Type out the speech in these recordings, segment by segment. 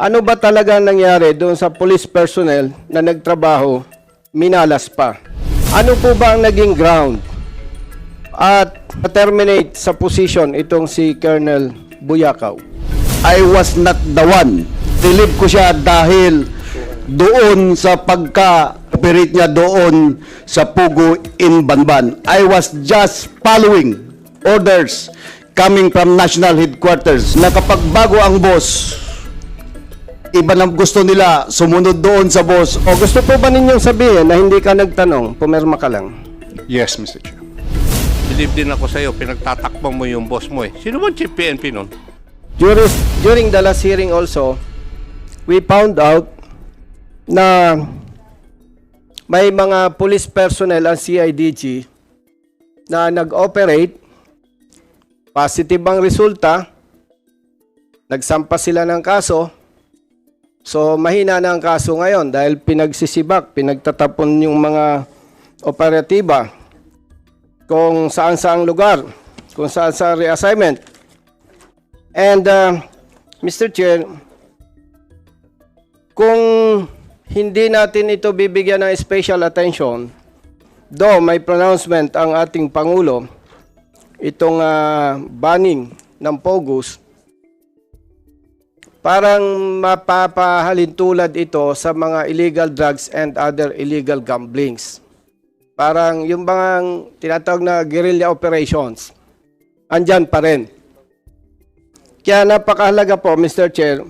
Ano ba talaga nangyari doon sa police personnel na nagtrabaho, minalas pa? Ano po ba ang naging ground at terminate sa position itong si Colonel Buyakaw? I was not the one. Dilib ko siya dahil doon sa pagka-operate niya doon sa Pugo in Banban. I was just following orders coming from national headquarters na kapag bago ang boss, iba na gusto nila sumunod doon sa boss. O gusto po ba ninyong sabihin na hindi ka nagtanong, pumirma ka lang? Yes, Mr. Chair. Believe din ako sa'yo, pinagtatakpan mo yung boss mo eh. Sino ba chief PNP nun? During, during the last hearing also, we found out na may mga police personnel ang CIDG na nag-operate, positive ang resulta, nagsampa sila ng kaso, so mahina na ang kaso ngayon dahil pinagsisibak, pinagtatapon yung mga operatiba kung saan saang lugar, kung saan sa reassignment. And uh, Mr. Chair, kung hindi natin ito bibigyan ng special attention, do may pronouncement ang ating Pangulo, itong uh, banning ng POGUS, parang mapapahalin tulad ito sa mga illegal drugs and other illegal gamblings. Parang yung mga tinatawag na guerrilla operations, andyan pa rin. Kaya napakahalaga po, Mr. Chair,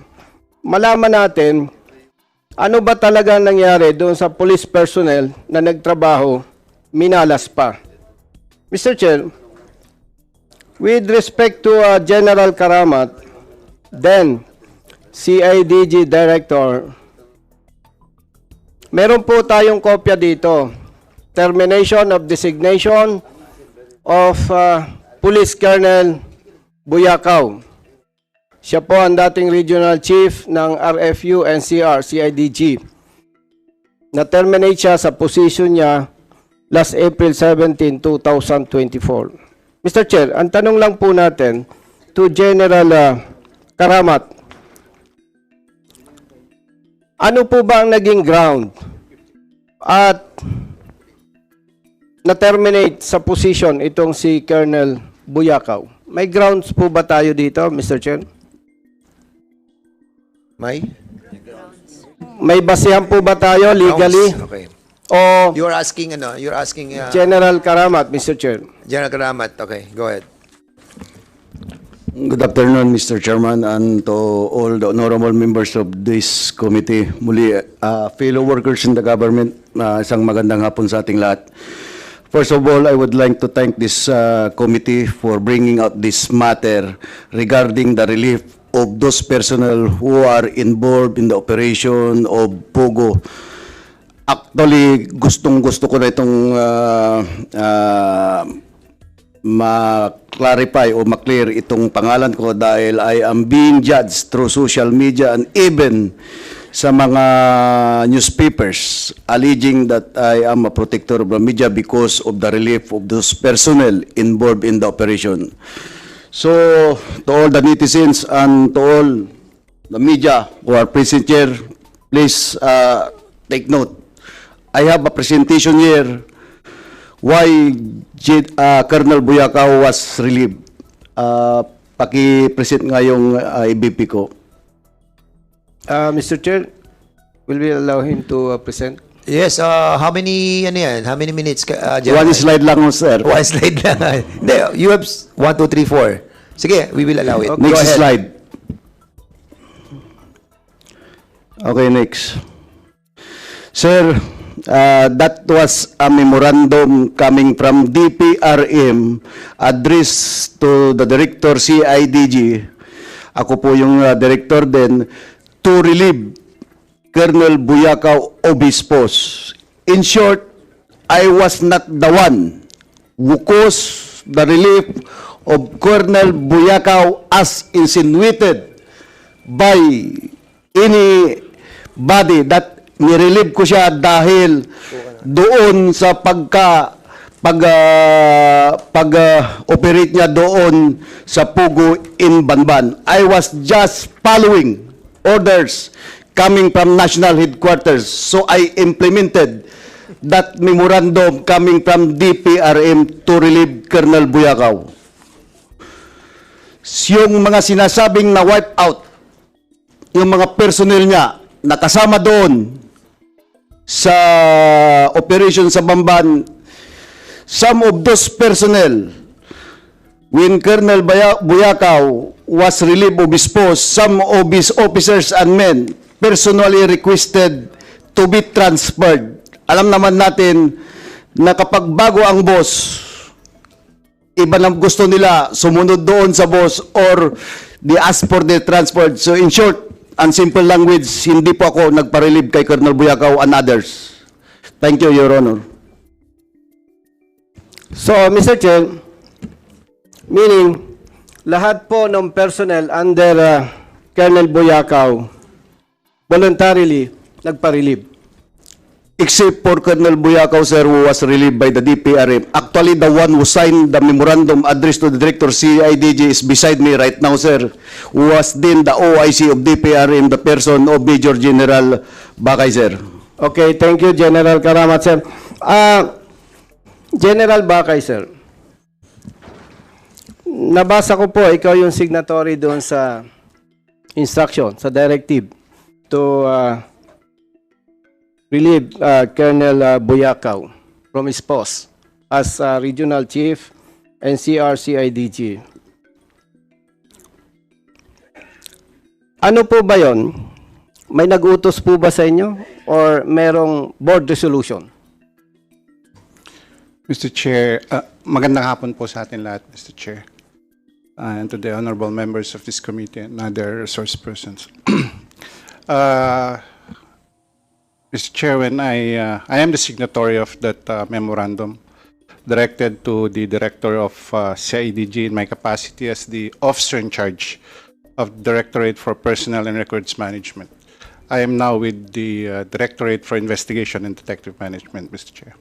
malaman natin ano ba talaga nangyari doon sa police personnel na nagtrabaho, minalas pa. Mr. Chair, with respect to uh, General Karamat, then CIDG Director, meron po tayong kopya dito. Termination of designation of uh, Police Colonel Buyakaw. Siya po ang dating regional chief ng RFU NCR CIDG. Na-terminate siya sa position niya last April 17, 2024. Mr. Chair, ang tanong lang po natin to General uh, Karamat, ano po ba ang naging ground at na-terminate sa position itong si Colonel Buyakaw? May grounds po ba tayo dito, Mr. Chair? May? May basihan po ba tayo legally? Grounds? Okay. O You're asking, ano, you're asking uh, General Karamat, Mr. Chair? General Karamat. Okay, go ahead. Good afternoon, Mr. Chairman, and to all the honorable members of this committee. Muli, uh, fellow workers in the government, uh, isang magandang hapon sa ating lahat. First of all, I would like to thank this uh, committee for bringing out this matter regarding the relief of those personnel who are involved in the operation of Pogo. Actually, gustong-gusto ko na itong uh, uh, ma-clarify o ma-clear itong pangalan ko dahil I am being judged through social media and even sa mga newspapers alleging that I am a protector of the media because of the relief of those personnel involved in the operation. So, to all the netizens and to all the media who are present here, please uh, take note. I have a presentation here why uh, Colonel Buyakaw was relieved. Uh, paki-present nga yung uh, IBP ko. Uh, Mr. Chair, will we allow him to uh, present? Yes, uh, how many, ano yan? How many minutes? Uh, One slide lang, sir. One slide lang. Hindi, you have s- one, two, three, four. Sige, we will allow it. Go Next ahead. slide. Okay, next. Sir, uh, that was a memorandum coming from DPRM addressed to the Director CIDG. Ako po yung uh, Director din to relieve Colonel Buyakaw post. In short, I was not the one who caused the relief of Colonel Buyakaw as insinuated by anybody that nirelieve ko siya dahil doon sa pagka pag ah, pag ah, operate niya doon sa Pugo in Banban. I was just following orders coming from national headquarters. So I implemented that memorandum coming from DPRM to relieve Colonel Buyakaw. Yung mga sinasabing na wipe out, yung mga personnel niya nakasama doon sa operation sa Bamban, some of those personnel, when Colonel Buyakaw was relieved of his post, some of his officers and men personally requested to be transferred. Alam naman natin na kapag bago ang boss, iba na gusto nila sumunod doon sa boss or they ask for the transfer. So in short, and simple language, hindi po ako nagpa-relieve kay Colonel Buyakaw and others. Thank you, Your Honor. So, Mr. Chair, meaning, lahat po ng personnel under uh, Colonel Boyacao voluntarily nagpa-relieve. Except for Colonel Buyakaw, sir, who was relieved by the DPRM. Actually, the one who signed the memorandum addressed to the Director CIDG is beside me right now, sir, who was then the OIC of DPRM, the person of Major General Bakay, sir. Okay, thank you, General Karamat, sir. Ah, General Bakay, sir. Nabasa ko po, ikaw yung signatory doon sa instruction, sa directive to ah, relieve ah, Colonel uh, Buyakaw from his post as ah, Regional Chief and CRCIDG. Ano po ba yon? May nag-utos po ba sa inyo or merong board resolution? Mr. Chair, uh, magandang hapon po sa atin lahat, Mr. Chair. Uh, and to the honorable members of this committee and other resource persons. uh, Mr. Chair, when I, uh, I am the signatory of that uh, memorandum directed to the Director of uh, CIDG in my capacity as the officer in charge of Directorate for Personnel and Records Management. I am now with the uh, Directorate for Investigation and Detective Management, Mr. Chair.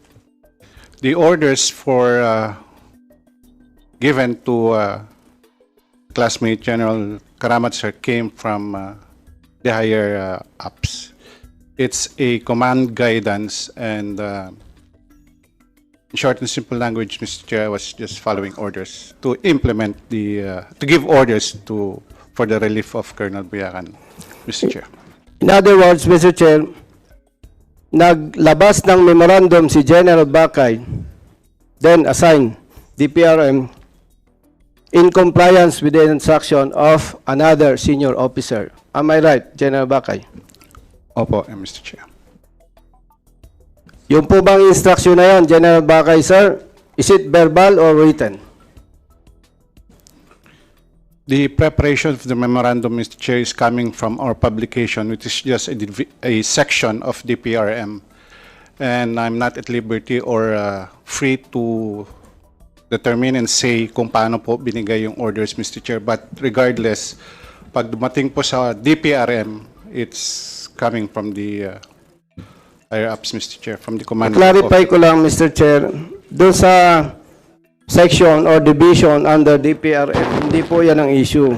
The orders for uh, given to uh, classmate General Karamat sir came from uh, the higher uh, ups. It's a command guidance and uh, short and simple language, Mr. Chair, was just following orders to implement the uh, to give orders to for the relief of Colonel Buyakan, Mr. Chair. In other words, Mr. Chair, naglabas ng memorandum si General Bakay, then assign DPRM in compliance with the instruction of another senior officer. Am I right, General Bakay? Opo, eh, Mr. Chair. Yung po bang instruction na yan, General Bakay, sir, is it verbal or written? The preparation of the memorandum, Mr. Chair, is coming from our publication, which is just a, a section of the PRM. And I'm not at liberty or uh, free to determine and say kung paano po binigay yung orders, Mr. Chair. But regardless, pag dumating po sa DPRM, it's coming from the uh, higher ups, Mr. Chair, from the command. Clarify ko lang, Mr. Chair, doon sa section or division under DPRM, hindi po yan ang issue.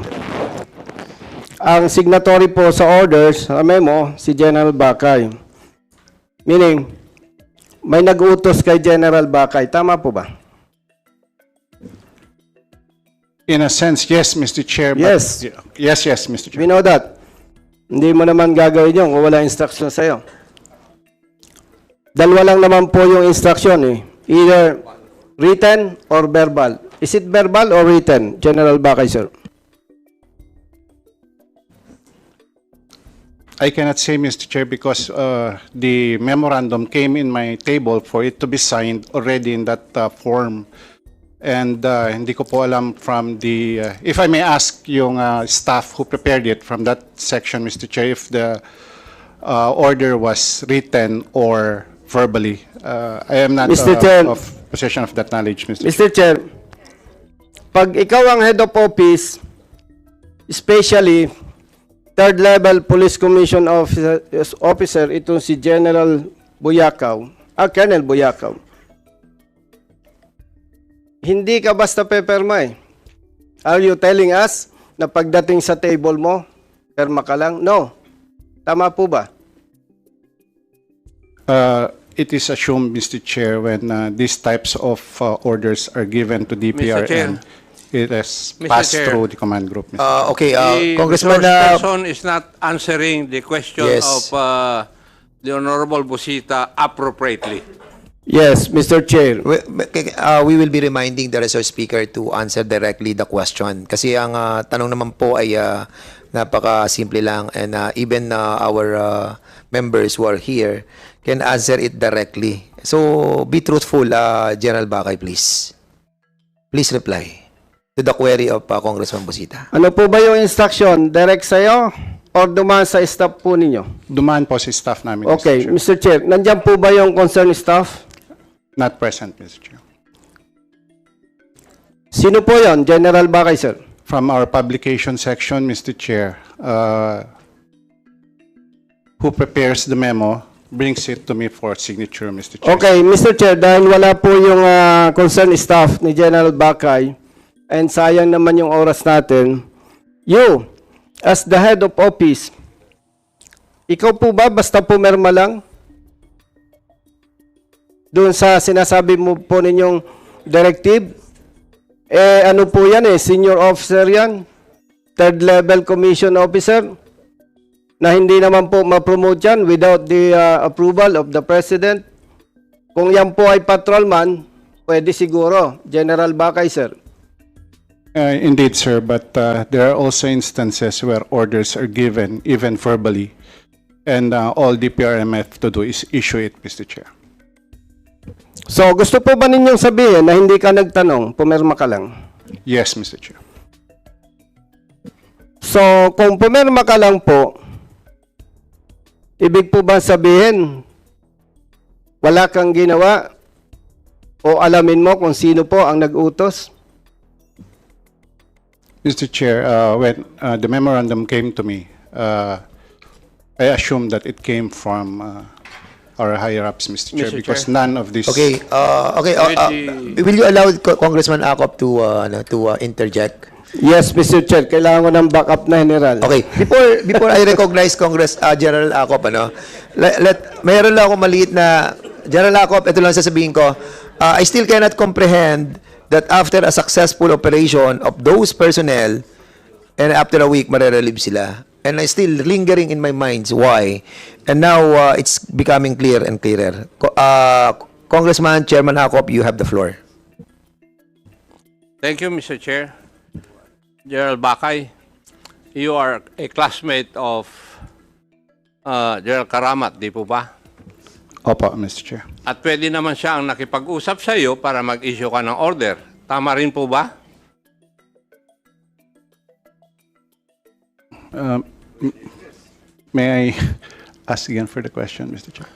Ang signatory po sa orders, sa memo, si General Bakay. Meaning, may nag-utos kay General Bakay. Tama po ba? In a sense, yes, Mr. Chair. Yes. Yes, yes, Mr. Chair. We know that. Hindi mo naman gagawin yun kung wala instruction sa'yo. Dalawa lang naman po yung instruction eh. Either written or verbal. Is it verbal or written, General Bakay, sir? I cannot say, Mr. Chair, because uh, the memorandum came in my table for it to be signed already in that uh, form. And uh, hindi ko po alam from the, uh, if I may ask yung uh, staff who prepared it from that section, Mr. Chair, if the uh, order was written or verbally. Uh, I am not Mr. uh, Chair. of possession of that knowledge, Mr. Mr. Chair, pag ikaw ang head of office, especially third level police commission officer, officer itong si General Buyakaw, ah, Colonel Buyakaw, hindi ka basta peperma eh. Are you telling us na pagdating sa table mo, Perma ka lang? No. Tama po ba? Uh, It is assumed, Mr. Chair, when uh, these types of uh, orders are given to DPRM, it has Mr. passed Chair. through the command group. Mr. Uh, okay, uh, the Congressman, resource uh, person is not answering the question Yes. of uh, the Honorable Busita appropriately. Yes, Mr. Chair. we, uh, we will be reminding the resource speaker to answer directly the question. Kasi ang uh, tanong naman po ay uh, napaka-simple lang and uh, even uh, our uh, members who are here can answer it directly. So, be truthful, uh, General Bakay, please. Please reply to the query of uh, Congressman Busita. Ano po ba yung instruction? Direct sa'yo or dumaan sa staff po ninyo? Dumaan po si staff namin, Okay, Mr. Chair. Mr. Chair, nandyan po ba yung concerned staff? Not present, Mr. Chair. Sino po yon? General Bakay, sir. From our publication section, Mr. Chair, uh, who prepares the memo brings it to me for signature, Mr. Chair. Okay, Mr. Chair, dahil wala po yung ah, concerned staff ni General Bakay and sayang naman yung oras natin, you, as the head of office, ikaw po ba basta pumirma lang? Doon sa sinasabi mo po ninyong directive? Eh, ano po yan eh, senior officer yan? Third level commission officer? na hindi naman po ma-promote yan without the uh, approval of the President. Kung yan po ay patrolman, pwede siguro. General Bakay, sir. Uh, Indeed, sir, but uh, there are also instances where orders are given, even verbally, and uh, all DPRM have to do is issue it, Mr. Chair. So, gusto po ba ninyong sabihin na hindi ka nagtanong, pumirma ka lang? Yes, Mr. Chair. So, kung pumirma ka lang po, ibig po ba sabihin, wala kang ginawa o alamin mo kung sino po ang nag-utos? Mr. Chair, uh, when uh, the memorandum came to me, uh, I assumed that it came from uh, our higher-ups, Mr. Chair, Mr. because Chair. none of this... Okay, uh, okay, uh, uh, will you allow Co- Congressman Akop to uh, ano, to uh, interject? Yes, Mr. Chair. Kailangan ko ng backup na general. Okay, before before I recognize Congress uh, General Acop ano, let, let mayroon lang ako maliit na General Acop, ito lang sasabihin ko. Uh, I still cannot comprehend that after a successful operation of those personnel and after a week marerelieve sila. And I still lingering in my mind why. And now uh, it's becoming clear and clearer. Co- uh, Congressman Chairman Acop, you have the floor. Thank you, Mr. Chair. Gerald Bakay, you are a classmate of uh, Gerald Karamat, di po ba? Opo, Mr. Chair. At pwede naman siya ang nakipag-usap sa iyo para mag-issue ka ng order. Tama rin po ba? Um, May I ask again for the question, Mr. Chair?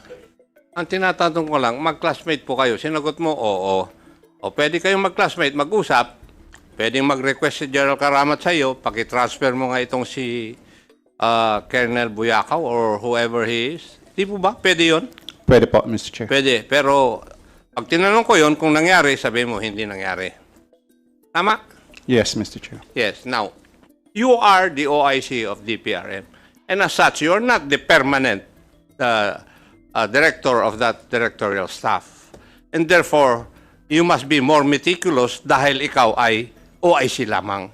Ang tinatanong ko lang, mag-classmate po kayo. Sinagot mo, oo. O pwede kayong mag-classmate, mag-usap. Pwedeng mag-request si Gerald Karamat sa iyo, paki-transfer mo nga itong si uh, Colonel Buyakaw or whoever he is. Di po ba? Pwede yon? Pwede po, Mr. Chair. Pwede. Pero pag tinanong ko yon kung nangyari, sabi mo hindi nangyari. Tama? Yes, Mr. Chair. Yes. Now, you are the OIC of DPRM. And as such, you're not the permanent uh, uh, director of that directorial staff. And therefore, you must be more meticulous dahil ikaw ay OIC lamang.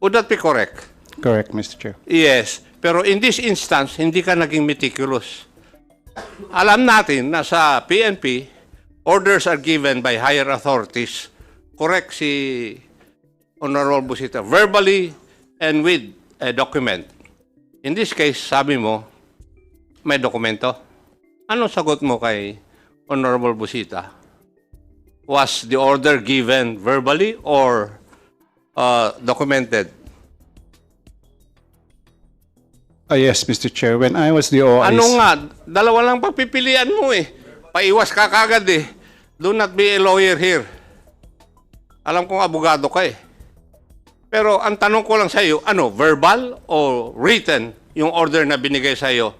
Would that be correct? Correct, Mr. Chair. Yes. Pero in this instance, hindi ka naging meticulous. Alam natin na sa PNP, orders are given by higher authorities. Correct si Honorable Busita. Verbally and with a document. In this case, sabi mo, may dokumento. Anong sagot mo kay Honorable Busita? Was the order given verbally or uh, documented? Ah, yes, Mr. Chair. When I was the OIC... Ano nga, dalawa lang papipilian mo eh. Paiwas ka kagad eh. Do not be a lawyer here. Alam kong abogado ka eh. Pero ang tanong ko lang sa iyo, ano, verbal o written yung order na binigay sa iyo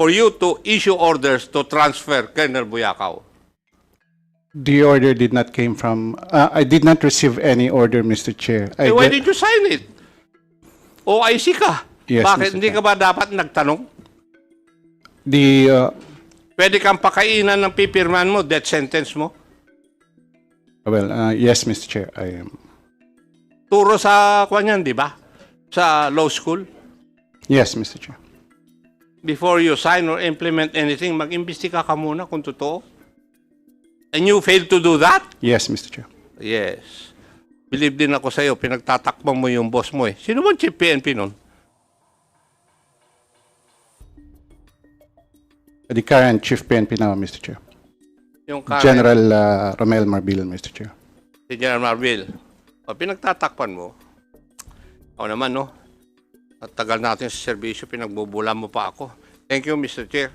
for you to issue orders to transfer Colonel Buyakaw? The order did not came from... uh, I did not receive any order, Mr. Chair. I Eh, why did you sign it? OIC ka. Yes, Bakit Mr. hindi ka ba dapat nagtanong? The, uh, Pwede kang pakainan ng pipirman mo, death sentence mo. well, uh, yes, Mr. Chair, I am. Turo sa kwan yan, di ba? Sa law school. Yes, Mr. Chair. Before you sign or implement anything, mag-imbestiga ka muna kung totoo. And you failed to do that? Yes, Mr. Chair. Yes. Believe din ako sa'yo, pinagtatakbang mo yung boss mo eh. Sino ba ang chief PNP nun? The current Chief PNP now, Mr. Chair. Yung current- General uh, Romel Marbil, Mr. Chair. si General Marvil. O, pinagtatakpan mo. Ako naman, no? At tagal natin sa serbisyo, pinagbubulan mo pa ako. Thank you, Mr. Chair.